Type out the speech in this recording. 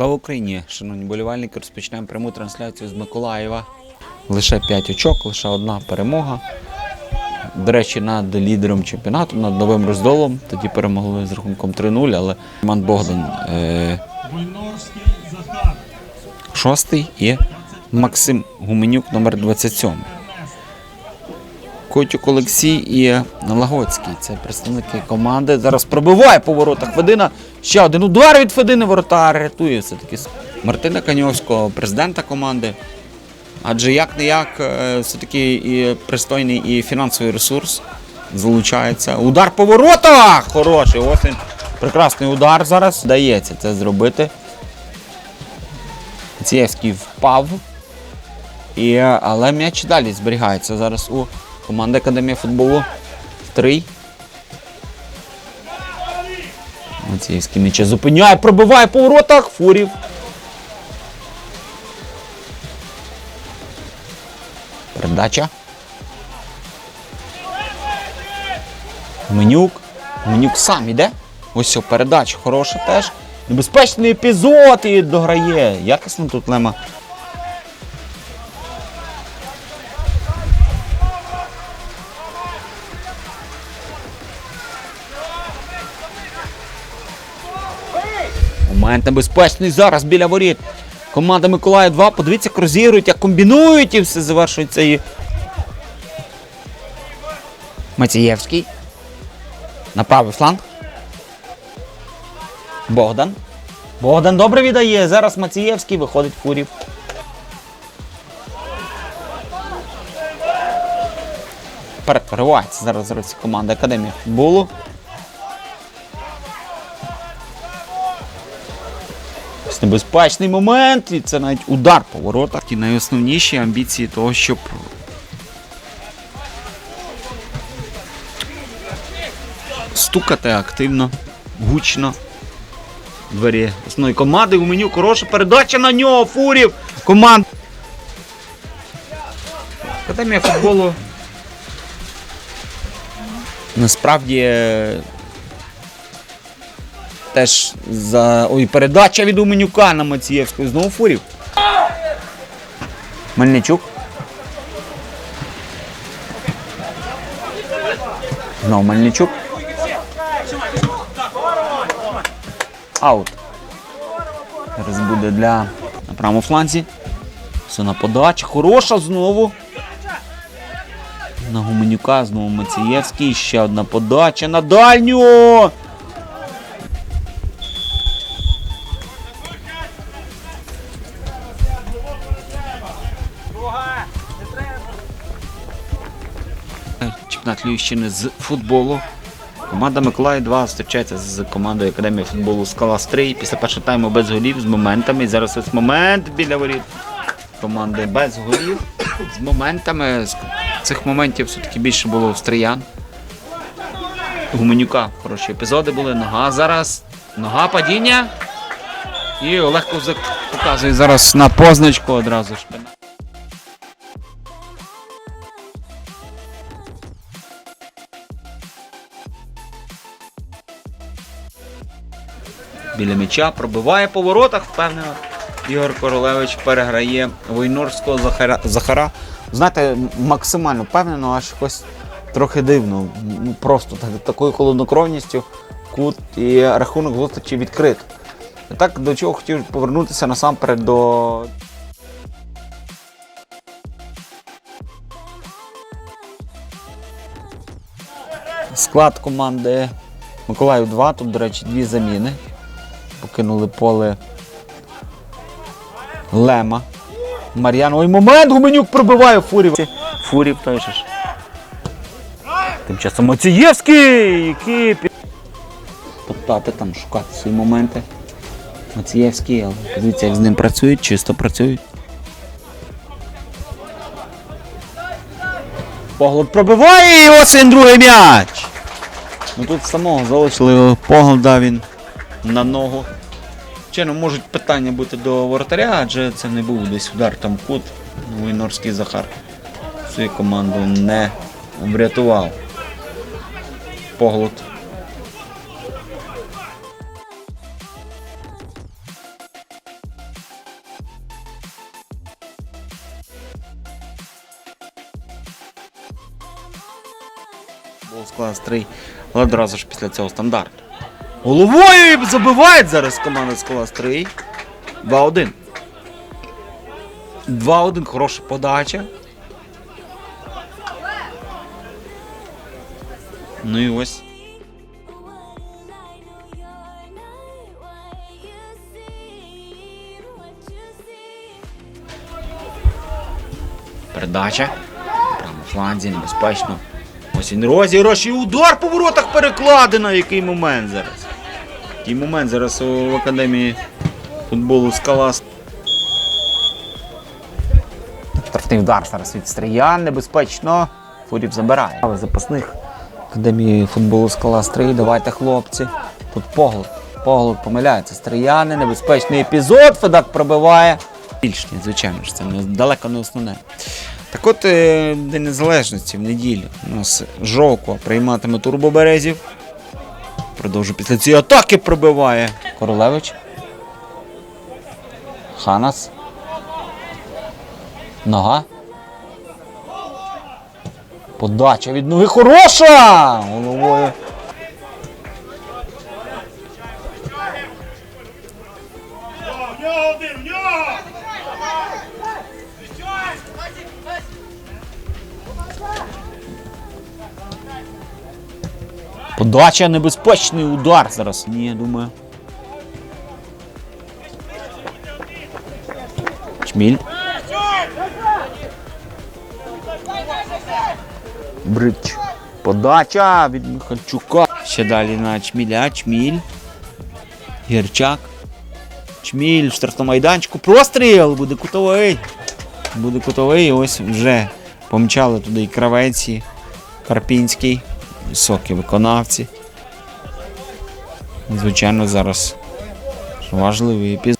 Слава Україні! Шановні болівальники, розпочнемо пряму трансляцію з Миколаєва. Лише 5 очок, лише одна перемога. До речі, над лідером чемпіонату, над новим роздолом. Тоді перемогли з рахунком 3-0, але Роман Богдан е- шостий і Максим Гуменюк номер 27. Котюк Олексій і Лагоцький. Це представники команди. Зараз пробиває по воротах Федина. Ще один удар від Федини. Воротар рятує все-таки Мартина Каньовського, президента команди. Адже як не як, все-таки і пристойний і фінансовий ресурс залучається. Удар по воротах! Хороший. Ось він. Прекрасний удар зараз. Вдається це зробити. Цієвський впав. І, але м'яч далі зберігається зараз у команди Академії футболу. Три. Мацієвський м'яча зупиняє, пробиває по воротах. Фурів. Передача. Менюк. Менюк сам іде. Ось передача хороша теж. Небезпечний епізод і дограє. Якісно тут лема. Момент небезпечний зараз біля воріт. Команда Миколаїв 2. Подивіться, як розігрують, як комбінують і все завершується. І... Мацієвський. На правий фланг. Богдан. Богдан добре віддає. Зараз Мацієвський виходить Фурів. Вперед поривається зараз зараз команда Академії футболу. Ось Небезпечний момент, і це навіть удар по воротах. І найосновніші амбіції того, щоб стукати активно, гучно. Двері основної команди у меню хороша передача на нього, Фурів. Команд. Академія футболу. Насправді теж за. Ой, передача від Уменюка на Мацієвську. Знову Фурів. Мельничук. Знову Мельничук. Аут. Зараз буде для на правому фланзі. Все на подачі. Хороша знову. На Гуменюка, знову Мацієвський. Ще одна подача на дальню. Львівщини з футболу. Команда Миколаїв 2 зустрічається з командою Академії футболу Скала Стрий. Після першого тайму без голів з моментами. Зараз ось момент біля воріт команди без голів. З моментами. З цих моментів все-таки більше було в Стриян. Гуменюка хороші епізоди були. Нога зараз. Нога падіння. І Олег Ковзак показує зараз на позначку одразу ж. Біля м'яча, пробиває по воротах, впевнено. Ігор Королевич переграє Войнорського Захара. Захара. Знаєте, максимально впевнено, аж якось трохи дивно. Ну, Просто так, такою холоднокровністю кут і рахунок зустрічі відкрит. Так до чого хотів повернутися насамперед до. Склад команди Миколаїв 2. Тут, до речі, дві заміни покинули поле Лема. Мар'ян. Ой, момент! Гуменюк пробиває Фурів. Фурів той же ж. Тим часом Мацієвський! Який Топтати там, шукати свої моменти. Мацієвський, але дивіться, як з ним працюють, чисто працюють. Поглад пробиває і ось він другий м'яч. Ну тут самого залишили погляд, він на ногу. Чайно, можуть питання бути до воротаря, адже це не був десь удар там кут. Ну, війнорський Захар свою команду не врятував. Поглот. Був склад 3, але одразу ж після цього стандарту. Головою забивають зараз команда з клас 3. 2-1. 2-1, хороша подача. Ну і ось. Передача. Прямо фланзі, небезпечно. Ось він розіграш і удар по воротах перекладина. Який момент зараз? Який момент зараз в академії футболу Скалас. Штрафний удар зараз від Стриян, небезпечно. Фурів забирає. Але запасних академії футболу Скалас 3. Давайте, хлопці. Тут поглиб. Поглиб помиляється. Стрияни, небезпечний епізод. Федак пробиває. Більш ні, звичайно ж, це далеко не основне. Так от е, День Незалежності в неділю. У нас Жовко прийматиме турбоберезів. Продовжує після цієї атаки пробиває. Королевич. Ханас. Нога. Подача від ноги хороша! Головою. Подача небезпечний удар зараз. Ні, я думаю. Чміль. Брич. Подача від Михальчука. Ще далі на Чміля. Чміль. Гірчак. Чміль в штрафному. Простріл! Буде кутовий. Буде кутовий. Ось вже помчали туди і кравець, і Карпінський. Високі виконавці. Звичайно, зараз важливий епізод.